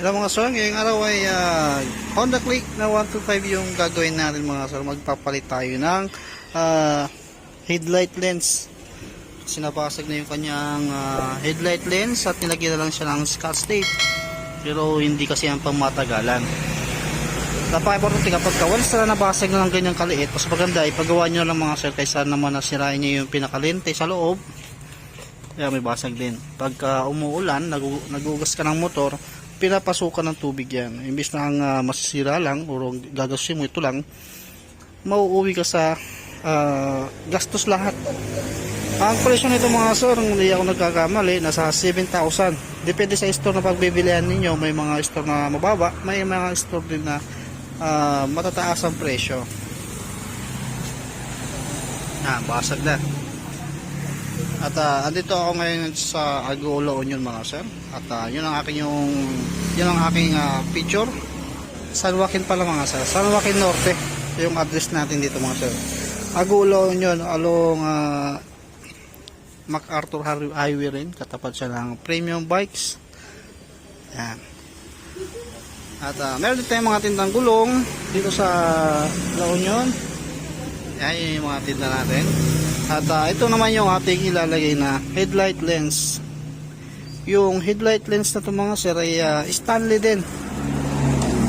Hello mga sir, ngayong araw ay ah, Honda Click na 125 yung gagawin natin mga sir. Magpapalit tayo ng ah, headlight lens. Sinabasag na yung kanyang ah, headlight lens at nilagyan na lang siya ng scotch tape. Pero hindi kasi ang pamatagalan. Napaka-importante kapag ka once na nabasag na ng ganyang kaliit, mas maganda ipagawa nyo lang mga sir kaysa naman nasirain nyo yung pinakalente sa loob. Kaya may basag din. Pagka umuulan, nagu- nagugas ka ng motor, pinapasukan ng tubig yan. Imbis na ang ah, masisira lang, o gagastusin mo ito lang, mauuwi ka sa ah, gastos lahat. Ang presyo nito mga sir, kung hindi ako nagkakamali, nasa 7,000. Depende sa store na pagbibilihan ninyo. May mga store na mababa, may mga store din na ah, matataas ang presyo. Ah, basag na. At ah, andito ako ngayon sa Agolo Union mga sir. At ah, yun ang aking yung yun ang aking ah, picture. San Joaquin pala mga sir. San Joaquin Norte. Yung address natin dito mga sir. Agolo Union along ah, MacArthur Highway- rin. Katapat siya ng premium bikes. Yan. At ah, meron din tayong mga tindang gulong dito sa La Union. Yan yun yung mga tinda natin. At ah, ito naman yung ating ilalagay na headlight lens. Yung headlight lens na ito mga sir ay ah, Stanley din.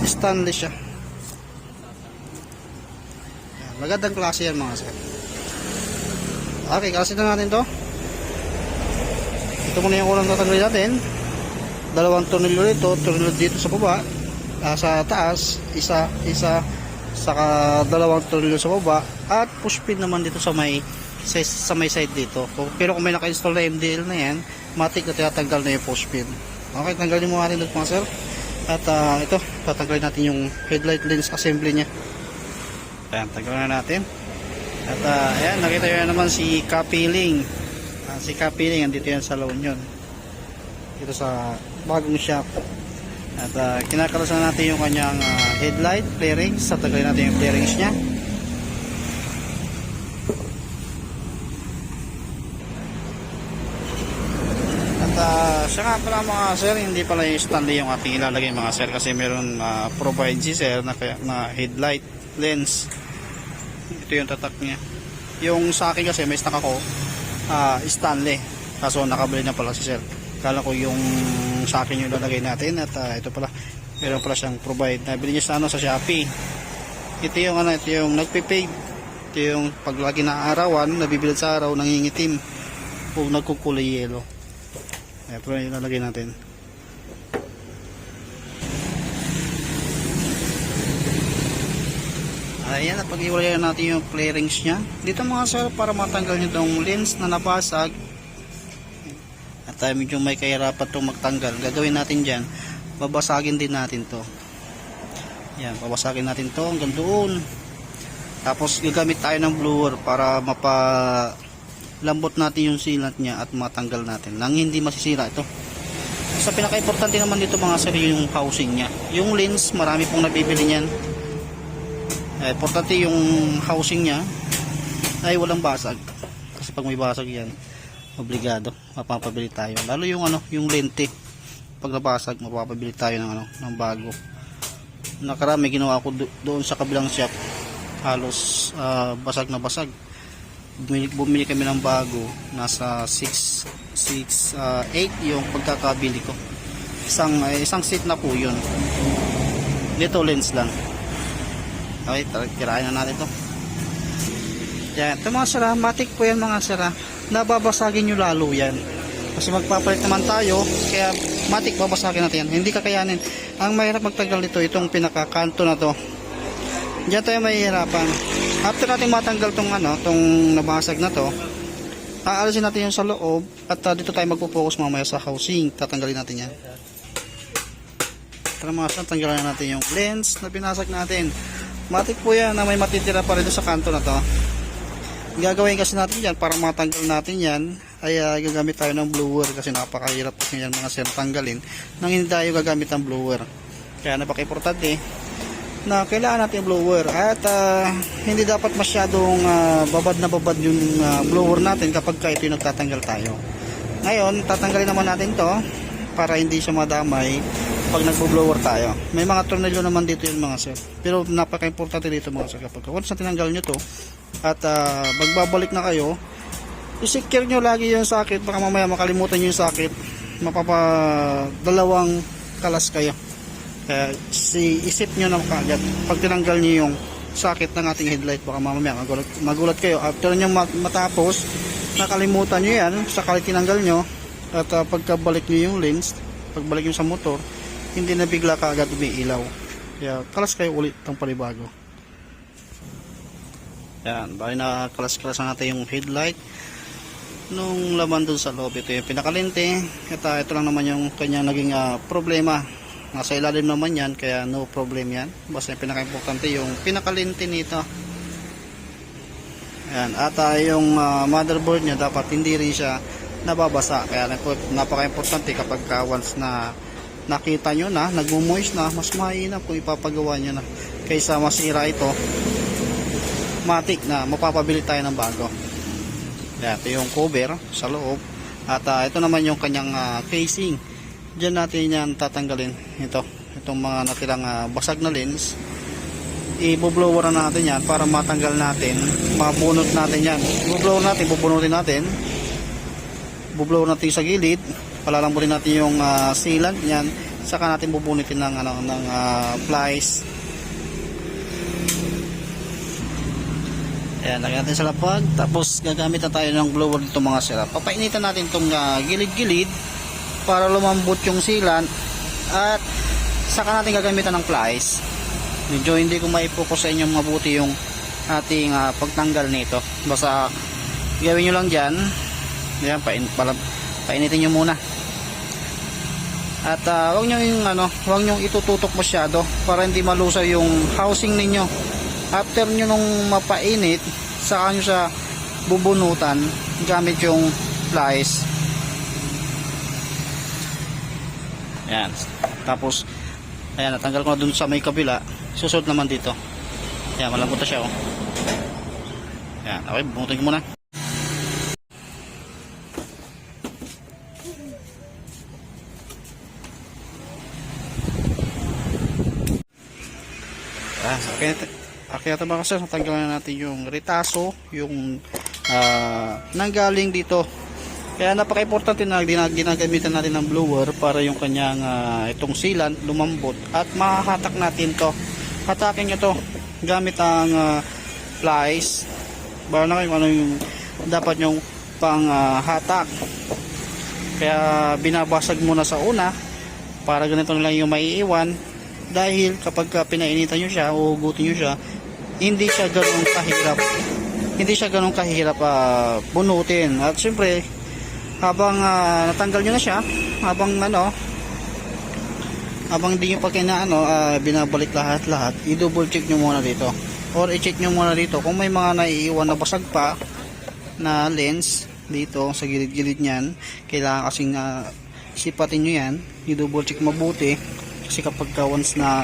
Stanley siya. Yan, magandang klase yan mga sir. Okay, kasi na natin to. Ito muna yung unang tatanggalin natin. Dalawang tornilyo dito, tornilyo dito sa baba, ah, sa taas, isa, isa, saka dalawang tornilyo sa baba, at push pin naman dito sa may sa, sa may side dito. Pero kung may naka-install na MDL na yan, matik na tinatanggal na yung push pin. Okay, tanggalin mo natin dito mga sir. At ah, ito, tatanggalin natin yung headlight lens assembly niya. Ayan, tanggalin na natin. At ah, ayan, nakita nyo na naman si Kapiling. Ah, si Kapiling, andito yan sa La Union. Dito sa bagong shop. At uh, kinakalasan natin yung kanyang ah, headlight, flarings. Tatanggalin natin yung flarings niya. Siya nga pala mga sir, hindi pala yung Stanley yung ating ilalagay mga sir kasi meron uh, provide si sir na, kaya- na headlight lens. Ito yung tatak niya. Yung sa akin kasi may stock ako ah, Stanley. Kaso nakabili na pala si sir. Kala ko yung sa akin yung ilalagay natin at ah, ito pala meron pala siyang provide. Nabili niya sa ano sa Shopee. Ito yung ano, ito yung nagpe-fade. Ito yung pag lagi na arawan, nabibilad sa araw, nangingitim o nagkukulay yellow. Ayan, pero yung ilalagay natin. Ayan, at pag-iwalayan natin yung flarings niya. Dito mga sir, para matanggal nyo itong lens na nabasag. At tayo medyo may kahirapan itong magtanggal. Gagawin natin dyan, babasagin din natin to. Yan, babasagin natin to hanggang doon. Tapos gagamit tayo ng blower para mapa lambot natin yung sealant niya at matanggal natin nang hindi masisira ito. Sa pinaka-importante naman dito mga sir yung housing niya. Yung lens, marami pong nabibili niyan. Eh, importante yung housing niya ay walang basag. Kasi pag may basag yan, obligado, mapapabili tayo. Lalo yung ano, yung lente. Pag nabasag, mapapabili tayo ng ano, ng bago. Nakarami ginawa ko do- doon sa kabilang shop. Halos ah, basag na basag. Bumili, bumili kami ng bago, nasa 6 6 8 yung pagkakabili ko. Isang eh, isang seat na po 'yun. Dito lens lang. Okay, tara, kirain na natin to. Yan, ito mga sira, matik po yan mga sira. Nababasagin nyo lalo yan. Kasi magpapalit naman tayo, kaya matik babasagin natin yan. Hindi kakayanin. Ang mahirap magtagal nito, itong pinakakanto na to. Diyan tayo mahihirapan. After natin matanggal tong ano, tong nabasag na to, aalisin natin yung sa loob at ah, dito tayo magpo-focus mamaya sa housing. Tatanggalin natin yan. Tara mga sir, tanggalan na natin yung lens na pinasag natin. Matik po yan na may matitira pa rin sa kanto na to. Gagawin kasi natin yan para matanggal natin yan ay ah, gagamit tayo ng blower kasi napakahirap kasi yan mga sir tanggalin nang hindi tayo gagamit ng blower. Kaya napaka-importante na kailangan natin blower at ah, hindi dapat masyadong ah, babad na babad yung ah, blower natin kapag ka ito yung nagtatanggal tayo. Ngayon, tatanggalin naman natin to para hindi siya madamay kapag nagbo-blower tayo. May mga tornilyo naman dito yung mga sir. Pero napaka-importante dito mga sir kapag once na tinanggal nyo to at ah, magbabalik na kayo, i-secure nyo lagi yung sakit baka mamaya makalimutan nyo yung sakit mapapa dalawang kalas kayo kaya si isip nyo na kaagad. Pag tinanggal nyo yung sakit ng ating headlight baka mamaya magulat, magulat kayo. After nyo mat- matapos nakalimutan nyo yan sakali tinanggal nyo. At ah, pagkabalik nyo yung lens pagbalik nyo sa motor hindi na bigla kaagad umiilaw. Kaya kalas kayo ulit ng panibago. Yan bali na kalas-kalas na natin yung headlight. Nung laman dun sa loob ito yung pinakalente at ah, ito lang naman yung kanya naging ah, problema nasa ilalim naman yan kaya no problem yan. Basta yung pinaka-importante yung pinakalente nito. Ayan, at ah, yung ah, motherboard niya dapat hindi rin siya nababasa. Kaya napaka-importante kapag ka once na nakita nyo na nagmo-moist na mas mainam kung ipapagawa nyo na kaysa masira ito. Matik na mapapabili tayo ng bago. Ayan, ito yung cover sa loob. At ah, ito naman yung kanyang ah, casing Diyan natin yan tatanggalin. Ito itong mga natirang ah, basag na lens. I-blower na natin yan para matanggal natin. Mabunot natin yan. I-blower natin bubunutin natin. Bublower natin sa gilid. Palalamburin natin yung ah, sealant yan saka natin bubunitin ng ano ng ah, plies Ayan, lagyan natin sa lapag. Tapos gagamit na tayo ng blower dito mga sira. Papainitan natin itong ah, gilid-gilid para lumambot yung sealant at saka natin gagamitan ng plies. Medyo hindi ko maipokus sa inyo mabuti yung ating ah, pagtanggal nito. Basta gawin nyo lang dyan. Ayan, pain, pala, painitin nyo muna. At uh, wag nyo yung ano, wag nyo itututok masyado para hindi malusaw yung housing ninyo. After nyo nung mapainit, saka nyo siya bubunutan gamit yung plies. Ayan. Tapos, ayan, natanggal ko na dun sa may kabila. Susunod naman dito. Ayan, malambot na siya, oh. Ayan, okay, bunutin ko muna. Ah, okay, okay ito mga kasir, natanggalan na natin yung retaso, yung ah, nanggaling dito. Kaya napaka-importante na gina- ginagamitan natin ng blower para yung kanyang ah, itong sealant lumambot at mahahatak natin to. Hatakin nyo to gamit ang ah, plies. Bara na kayo ano yung dapat yung pang ah, hatak. Kaya binabasag muna sa una para ganito na lang yung maiiwan dahil kapag ka pinainitan nyo siya o hugutin nyo siya hindi siya ganun kahirap hindi siya ganun kahirap ah, bunutin at syempre habang ah, natanggal nyo na siya habang ano habang hindi nyo pa kinaano ah, binabalik lahat lahat i-double check nyo muna dito. Or i-check nyo muna dito kung may mga naiiwan na basag pa na lens dito sa gilid-gilid niyan. Kailangan kasing ah, sipatin nyo yan i-double check mabuti. Kasi kapag ka once na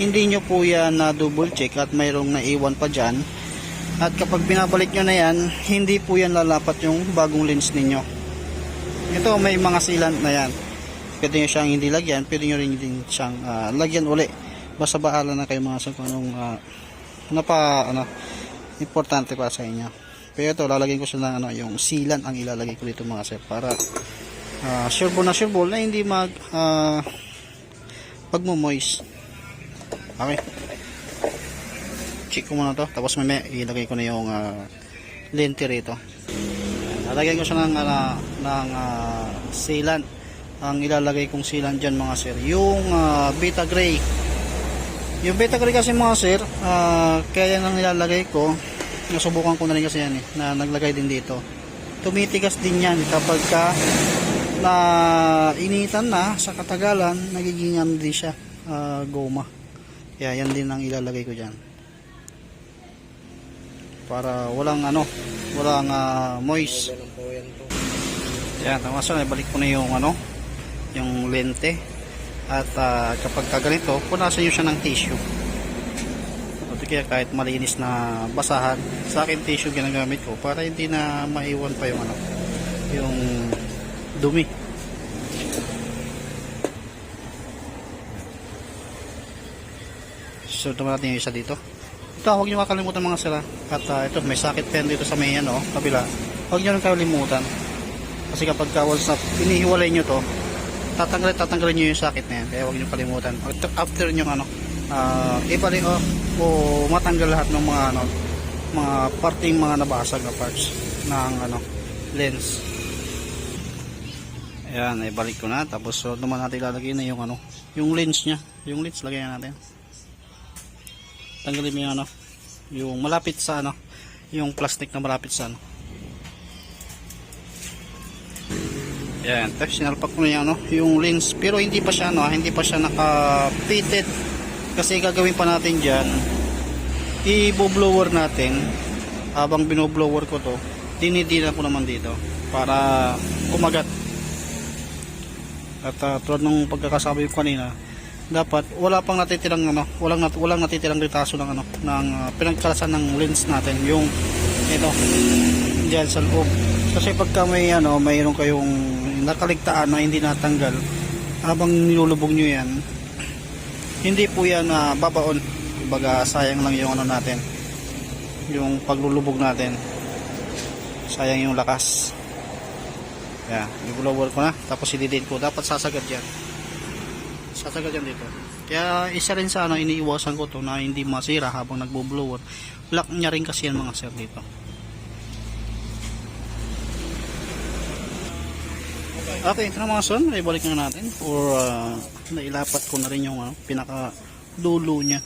hindi nyo po yan na double check at mayroong naiwan pa dyan at kapag binabalik nyo na yan hindi po yan lalapat yung bagong lens ninyo ito may mga sealant na yan pwede nyo siyang hindi lagyan pwede nyo rin din siyang ah, lagyan uli basta bahala na kayo mga sa kung anong ah, napa ano importante pa sa inyo pero ito lalagyan ko siya ng ano yung sealant ang ilalagay ko dito mga sir para ah, sure na sure na hindi mag ah, pagmo-moist. Okay. Check ko muna to. Tapos may ilagay ko na yung uh, lente rito. Lalagyan ko siya ng, uh, ng uh, sealant. Ang ilalagay kong sealant dyan mga sir. Yung uh, beta gray. Yung beta gray kasi mga sir, uh, kaya nang nilalagay ko, nasubukan ko na rin kasi yan eh, na naglagay din dito. Tumitigas din yan kapag ka na initan na sa katagalan nagiging ano din siya ah, goma kaya yan din ang ilalagay ko dyan para walang ano walang ah, moist yan tama sa balik ko na yung ano yung lente at ah, kapag kaganito punasan nyo siya ng tissue at kaya kahit malinis na basahan sa akin tissue ginagamit ko para hindi na maiwan pa yung ano yung dumi So, naman natin yung isa dito. Ito, huwag nyo makalimutan mga sila. At ah, ito, may socket pen dito sa may ano, kabila. Huwag nyo nang kalimutan. Kasi kapag ka once na inihiwalay nyo to, tatanggalin, tatanggalin nyo yung socket na yan. Kaya huwag nyo kalimutan. After, nyo ano, ah ibalik o, o matanggal lahat ng mga ano, mga parting mga nabasag na parts ng ano, lens. Ayan, ibalik ko na. Tapos, so, naman natin ilalagay na yung ano, yung lens niya. Yung lens, lagyan natin. Tanggalin mo yung ano, yung malapit sa ano, yung plastic na malapit sa ano. Ayan, tapos sinalpak ko na yung ano, yung lens. Pero hindi pa siya ano, ah, hindi pa siya naka-fitted. Kasi gagawin pa natin diyan, i-blower natin habang binoblower ko to, dinidinan ko naman dito para kumagat. At uh, tulad ng pagkakasabi ko kanina, dapat wala pang natitirang ano, walang nat walang natitirang ritaso ng ano ng uh, pinagkalasan ng lens natin, yung ito diyan sa loob. Kasi pagka may ano, mayroon kayong nakaligtaan na hindi natanggal habang nilulubog nyo yan, hindi po yan uh, babaon. Kumbaga sayang lang yung ano natin, yung paglulubog natin. Sayang yung lakas. Yan, i-blower ko na. Tapos i-delete ko. Dapat sasagad yan. Sasagad yan dito. Kaya isa rin sa ano, iniiwasan ko to na hindi masira habang nagbo-blower. Lock niya rin kasi yan mga sir dito. Okay, ito na mga son. Ibalik na natin. Or uh, nailapat ko na rin yung ano, pinaka dulo niya.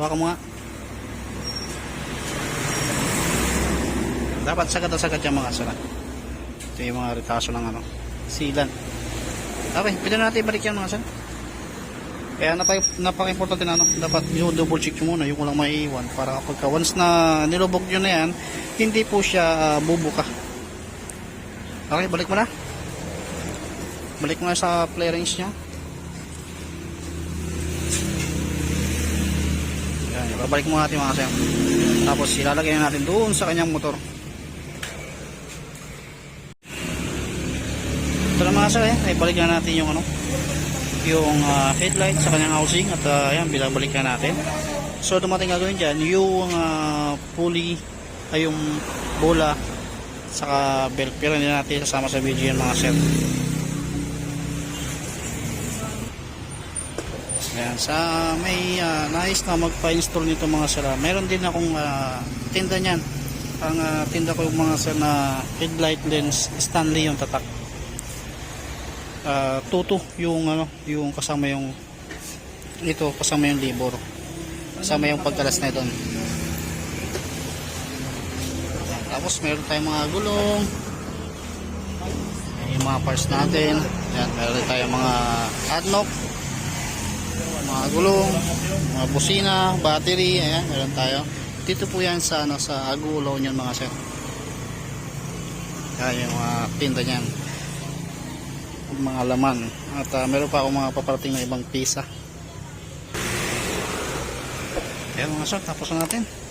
Hawakan mo nga. Dapat sagad na sagad yung mga sara. Ito yung mga retaso ng ano, silan. Okay, pwede na natin ibalik yan mga sara. Kaya napaka- napaka-importante na ano, dapat yung double check nyo muna yung walang maiiwan para kapag ka once na nilubog nyo na yan, hindi po siya ah, bubuka. Okay, balik mo na. Balik mo na sa play range niya. Yan, babalik mo natin mga sir. Tapos ilalagay na natin doon sa kanyang motor. Ito na mga sir, eh. ay balik na natin yung ano, yung ah, headlight sa kanyang housing at uh, ayan, binabalik na natin. So dumating gagawin dyan, yung ah, pulley ay yung bola saka belt pero hindi natin sasama sa video yan mga sir. Ayan, sa may ah, nais na magpa-install nito mga sir, ah, meron din akong ah, tinda niyan. Ang ah, tinda ko yung mga sir na headlight lens Stanley yung tatak. Ah, tuto yung ano, yung kasama yung ito kasama yung libor. Kasama yung pagkalas na ito. Ayan, Tapos meron tayong mga gulong. Yung mga parts natin. Ayan, meron tayong mga adlock. Mga gulong, mga busina, battery, ayan, meron tayo. Dito po yan sa ano sa Agulo niyan mga sir. Ayan yung mga tinda niyan. Yung mga laman. At ah, meron pa akong mga paparating na ibang pisa. Ayan mga sir, tapos na natin.